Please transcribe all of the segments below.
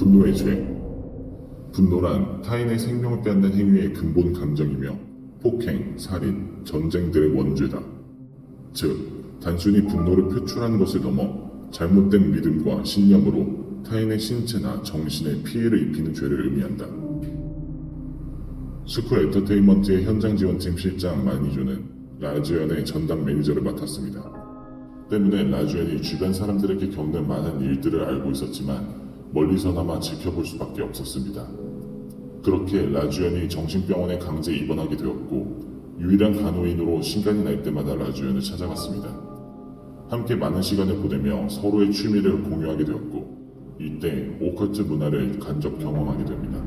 분노의 죄. 분노란 타인의 생명을 빼앗는 행위의 근본 감정이며 폭행, 살인, 전쟁들의 원죄다. 즉, 단순히 분노를 표출하는 것을 넘어 잘못된 믿음과 신념으로 타인의 신체나 정신에 피해를 입히는 죄를 의미한다. 스쿨 엔터테인먼트의 현장 지원팀 실장 마니조는 라즈연의 전담 매니저를 맡았습니다. 때문에 라즈연이 주변 사람들에게 겪는 많은 일들을 알고 있었지만 멀리서나마 지켜볼 수밖에 없었습니다. 그렇게 라주연이 정신병원에 강제 입원하게 되었고 유일한 간호인으로 신간이 날 때마다 라주연을 찾아갔습니다. 함께 많은 시간을 보내며 서로의 취미를 공유하게 되었고 이때 오컬트 문화를 간접 경험하게 됩니다.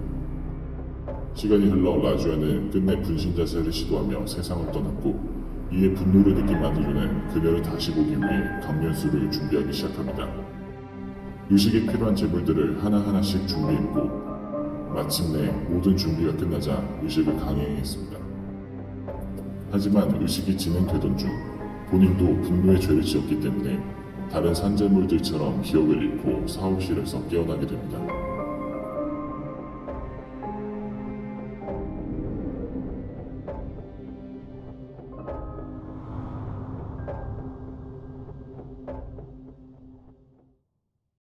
시간이 흘러 라주연은 끝내 분신 자세를 시도하며 세상을 떠났고 이에 분노를 느낀 마니루는 그녀를 다시 보기 위해 강연수를 준비하기 시작합니다. 의식에 필요한 재물들을 하나하나씩 준비했고 마침내 모든 준비가 끝나자 의식을 강행했습니다. 하지만 의식이 진행되던 중 본인도 분노의 죄를 지었기 때문에 다른 산재물들처럼 기억을 잃고 사후실에서 깨어나게 됩니다.